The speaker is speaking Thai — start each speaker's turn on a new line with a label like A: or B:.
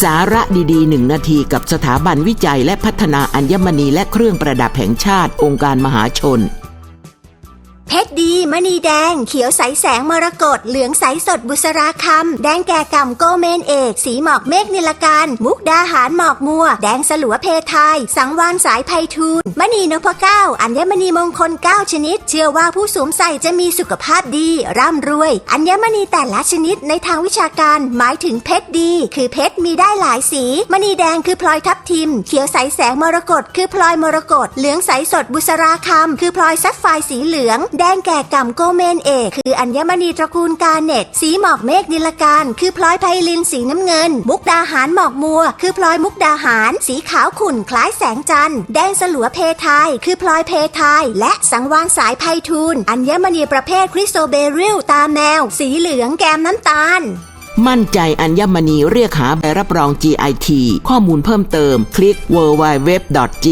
A: สาระดีๆหนึ่งนาทีกับสถาบันวิจัยและพัฒนาอัญมณีและเครื่องประดับแห่งชาติองค์การมหาชน
B: เพ ดี มณีแดง เขียวใสแสงมรกตเหลืองใสสดบุษราคำ แดงแก่กำโกเมนเอก สีหมอกเมฆนิลการ มุกดาหารหมอกมัว แดงสลัวเพทาย สังวานสายไพฑูรย์มณีนพเก้า อัญมณีมงคล 9 ชนิด เชื่อว่าผู้สวมใส่จะมีสุขภาพดี ร่ำรวย อัญมณีแต่ละชนิดในทางวิชาการ หมายถึงเพชรดี คือเพชรมีได้หลายสี มณีแดงคือพลอยทับทิม เขียวใสแสงมรกตคือพลอยมรกตเหลืองใสสดบุษราคำคือพลอยซัฟไฟสีเหลือง แดงแก่กำโกเมนเอกคืออัญมณีตระกูลกาเน็ต สีหมอกเมฆนิลการคือพลอยไพลินสีน้ำเงิน มุกดาหารหมอกมัว คือพลอยมุกดาหาร สีขาวขุ่นคล้ายแสงจันทร์แดงสลัวเพทาย คือพลอยเพทาย และสังวานสายไพฑูรย์อัญมณีประเภทคริสโตเบริลตาแมว สีเหลืองแกมน้ำตาล
A: มั่นใจอัญมณีเรียกหาใบรับรอง GIT ข้อมูลเพิ่มเติม คลิก www.git.or.th